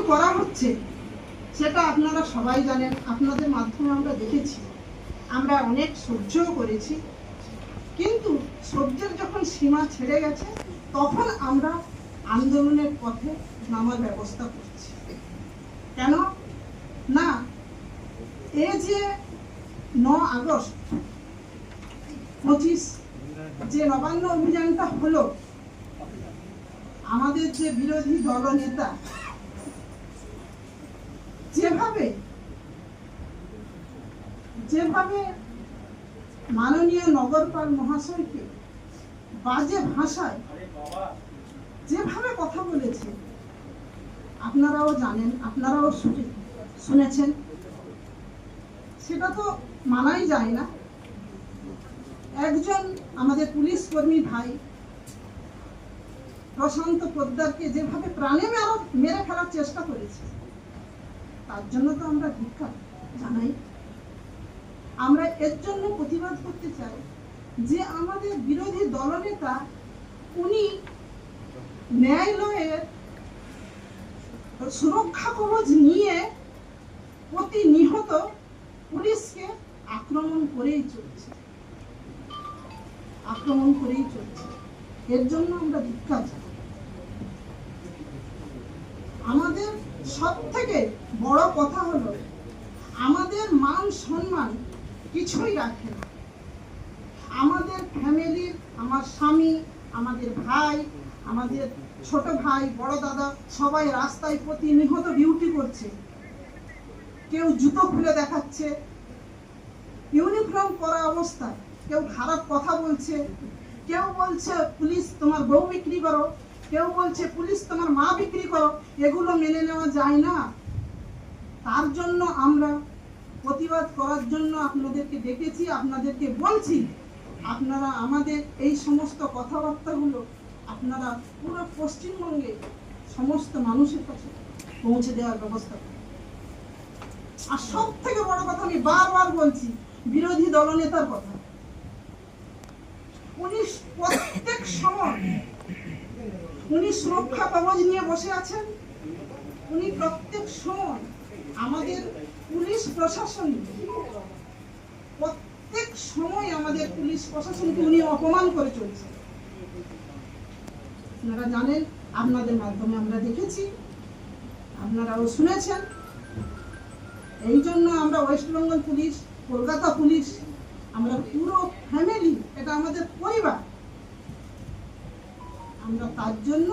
করা হচ্ছে? সেটা আপনারা সবাই জানেন। আপনাদের মাধ্যমে আমরা দেখেছি। আমরা অনেক সহ্যও করেছি। কিন্তু সহ্যের যখন সীমা ছেড়ে গেছে, তখন আমরা আন্দোলনের পথে নামার ব্যবস্থা করছি। কেন? না, এ যে ন আগস্ট, পঁচিশ যে নবান্ন অভিযানটা হলো, আমাদের যে বিরোধী দলনেতা যেভাবে যেভাবে মাননীয় নগরপাল মহাশয়কে বাজে ভাষায় যেভাবে কথা বলেছে, আপনারাও জানেন, আপনারাও শুনে- শুনেছেন। সেটা তো মানাই যায় না। একজন আমাদের পুলিশ কর্মী ভাই প্রশান্ত পোদ্দারকে যেভাবে প্রাণে মেরে ফেলার চেষ্টা করেছে তার জন্য তো আমরা ভিক্ষা, জানাই। আমরা এর জন্য প্রতিবাদ করতে চাই যে আমাদের বিরোধী দলনেতা, উনি ন্যায়ালয়ের সুরক্ষা কবচ নিয়ে প্রতি নিহত পুলিশকে আক্রমণ করেই চলছে। আক্রমণ করেই চলছে। এর জন্য আমরা ধিক্ষা চাই আমাদের সব থেকে বড় কথা হলো, আমাদের মান সম্মান কিছুই রাখে না। আমাদের ফ্যামিলির আমার স্বামী, আমাদের ভাই, আমাদের ছোট ভাই, বড় দাদা, সবাই রাস্তায় প্রতিনিহত ডিউটি করছে। কেউ জুতো খুলে দেখাচ্ছে ইউনিফর্ম পরা অবস্থায়, কেউ খারাপ কথা বলছে, কেউ বলছে, পুলিশ, তোমার বউ বিক্রি করো। কেউ বলছে, পুলিশ তোমার মা বিক্রি করো, এগুলো মেনে নেওয়া যায় না। তার জন্য আমরা প্রতিবাদ করার জন্য আপনাদেরকে ডেকেছি, আপনাদেরকে বলছি, আপনারা আমাদের এই সমস্ত কথাবার্তাগুলো আপনারা পুরো পশ্চিমবঙ্গে সমস্ত মানুষের কাছে পৌঁছে দেওয়ার ব্যবস্থা করুন। আর সব থেকে বড় কথা আমি বারবার বলছি, বিরোধী দলনেতার কথা। উনি উনি সুরক্ষা কবচ নিয়ে বসে আছেন। উনি প্রত্যেক সময় আমাদের পুলিশ প্রশাসন, প্রত্যেক সময় আমাদের পুলিশ প্রশাসনকে উনি অপমান করে চলছে আপনারা জানেন, আপনাদের মাধ্যমে আমরা দেখেছি, আপনারাও শুনেছেন। এই জন্য আমরা West Bengal police, Kolkata police, আমরা পুরো ফ্যামিলি তার জন্য